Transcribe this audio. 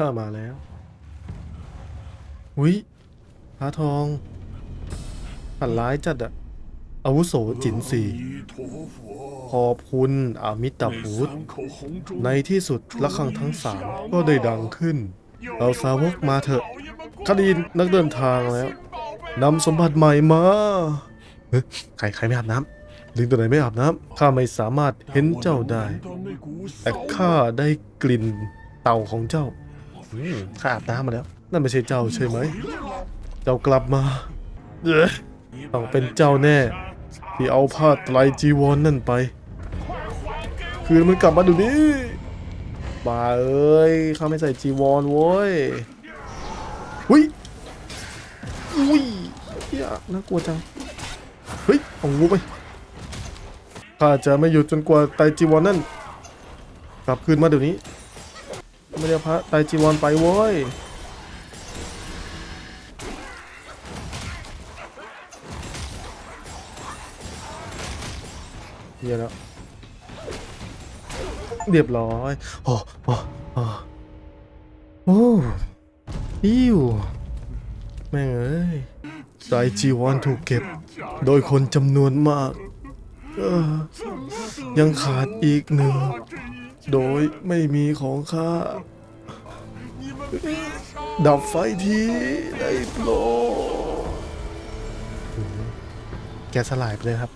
ข้ามาแล้วอุ้ยหาทองผันร้ายจัดอะอาวุโสจินสีขอบคุณอามิตาพูดในที่สุดละครังทั้งสามก็ได้ดังขึ้น เราสาวกมาเถอะคดีนักเดินทางแล้วนำสมบัติใหม่มาใครใครไม่อาบน้ำลิงตัวไหนไม่อาบน้ำข้าไม่สามารถเห็นเจ้าได้ แต่ข้าได้กลิ่นเต่าของเจ้า ข้าอาบน้ำมาแล้ว นั่นไม่ใช่เจ้าใช่ไหม เจ้ากลับมาเอ้อต้องเป็นเจ้าแน่ ที่เอาผ้าไตรจีวรนนั่นไป คืนมันกลับมาดูนี้บ้าเอ้ยข้าไม่ใส่จีวรโว้ยหุยอุ้ยเฮียน่ากลัวจังเฮ้ยเอางูไปข้าจะไม่หยุดจนกว่าไตรจีวรนนั่น กลับคืนมาเดี๋ยวนี้ ไม่ได้พระไตจีวรไปโว้ยเหี้ยแล้วเรียบร้อย โอ้โอ้โอ้โอ้อิวแม่งเอ้ยไตจีวรถูกเก็บ โดยคนจำนวนมากยังขาดอีกหนึ่ง โดยไม่มีของข้า ดับไฟทีได้โปรแกสลายไปเลยครับ